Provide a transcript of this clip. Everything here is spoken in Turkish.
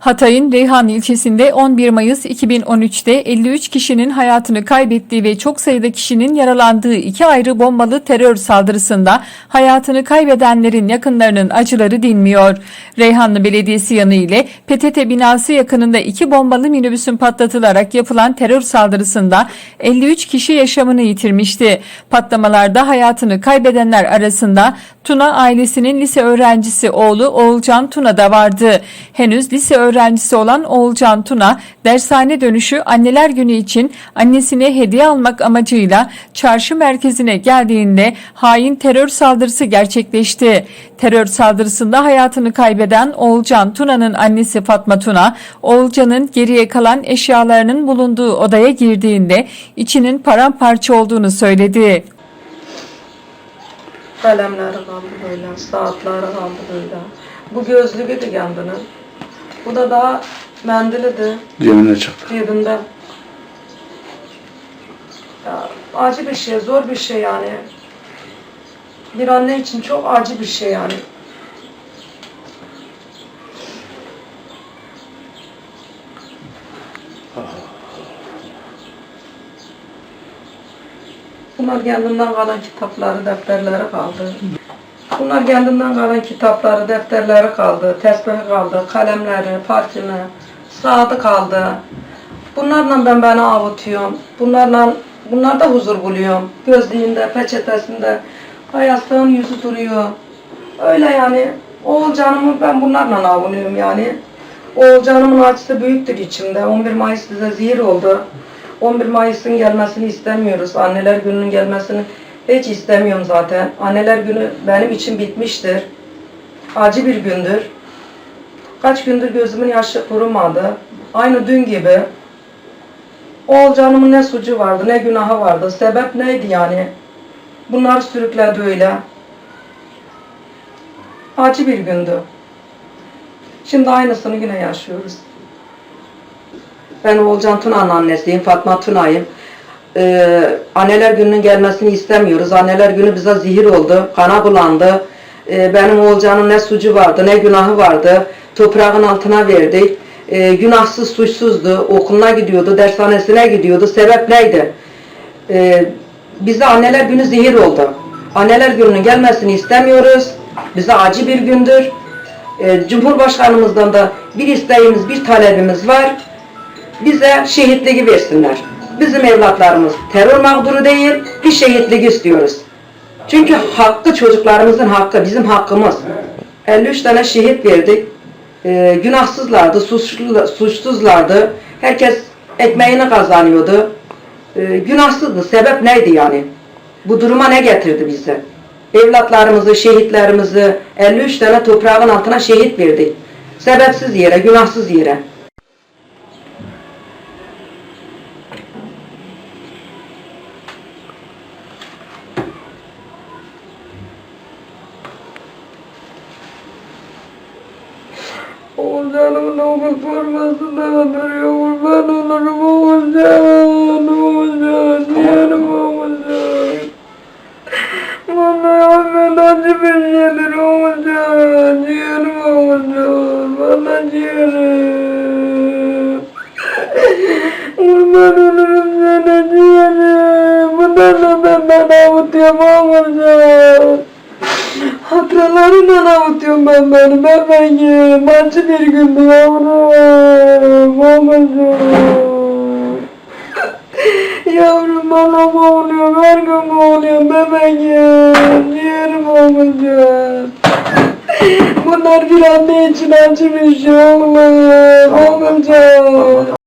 Hatay'ın Reyhan ilçesinde 11 Mayıs 2013'te 53 kişinin hayatını kaybettiği ve çok sayıda kişinin yaralandığı iki ayrı bombalı terör saldırısında hayatını kaybedenlerin yakınlarının acıları dinmiyor. Reyhanlı Belediyesi yanı ile PTT binası yakınında iki bombalı minibüsün patlatılarak yapılan terör saldırısında 53 kişi yaşamını yitirmişti. Patlamalarda hayatını kaybedenler arasında Tuna ailesinin lise öğrencisi oğlu Oğulcan Tuna da vardı. Henüz lise öğrencisi olan Oğulcan Tuna dershane dönüşü anneler günü için annesine hediye almak amacıyla çarşı merkezine geldiğinde hain terör saldırısı gerçekleşti. Terör saldırısında hayatını kaybeden Oğulcan Tuna'nın annesi Fatma Tuna, Oğulcan'ın geriye kalan eşyalarının bulunduğu odaya girdiğinde içinin paramparça olduğunu söyledi. Kalemleri kaldı böyle, saatleri kaldı böyle. Bu gözlüğüydü kendinin. Bu da daha mendilidi Cebine çıktı. cebinde. Ya, acı bir şey, zor bir şey yani. Bir anne için çok acı bir şey yani. Bunlar kendinden kalan kitapları, defterleri kaldı. Bunlar kendinden kalan kitapları, defterleri kaldı, tesbihi kaldı, kalemleri, parfümü, saati kaldı. Bunlarla ben beni avutuyorum. Bunlarla, bunlarda huzur buluyorum. Gözlüğünde, peçetesinde, hayatın yüzü duruyor. Öyle yani. Oğulcanımı ben bunlarla avunuyorum yani. Oğulcanımın acısı büyüktür içimde. 11 Mayıs bize zehir oldu. 11 Mayıs'ın gelmesini istemiyoruz. Anneler gününün gelmesini hiç istemiyorum zaten. Anneler günü benim için bitmiştir. Acı bir gündür. Kaç gündür gözümün yaşı kurumadı. Aynı dün gibi. Oğulcanımın ne suçu vardı, ne günahı vardı. Sebep neydi yani? Bunlar sürükledi öyle. Acı bir gündü. Şimdi aynısını yine yaşıyoruz. Ben Oğulcan Tuna'nın annesiyim, Fatma Tuna'yım. Ee, anneler gününün gelmesini istemiyoruz. Anneler günü bize zehir oldu, kana bulandı. Ee, benim Oğulcan'ın ne suçu vardı, ne günahı vardı. Toprağın altına verdik. Ee, günahsız, suçsuzdu. Okuluna gidiyordu, dershanesine gidiyordu. Sebep neydi? Ee, bize anneler günü zehir oldu. Anneler gününün gelmesini istemiyoruz. Bize acı bir gündür. Ee, Cumhurbaşkanımızdan da bir isteğimiz, bir talebimiz var bize şehitliği versinler. Bizim evlatlarımız terör mağduru değil, bir şehitlik istiyoruz. Çünkü hakkı çocuklarımızın hakkı, bizim hakkımız. 53 tane şehit verdik. Ee, günahsızlardı, suçsuzlardı. Herkes ekmeğini kazanıyordu. Ee, günahsızdı. Sebep neydi yani? Bu duruma ne getirdi bizi? Evlatlarımızı, şehitlerimizi 53 tane toprağın altına şehit verdik. Sebepsiz yere, günahsız yere. Oğulcanımın okul formasında duruyor. Kurban olurum Oğulcan. Oğulcan. Yeğenim Oğulcan. Vallahi affet acı bir şeydir Oğulcan. Yeğenim Oğulcan. Vallahi ciğerim. Ben beni bebeğim. Acı bir gündü yavrum. Babacığım. Yavrum bana boğuluyor. Her gün boğuluyor bebeğim. Ciğerim babacığım. Bunlar bir anne için acı bir şey oğlum. Babacığım.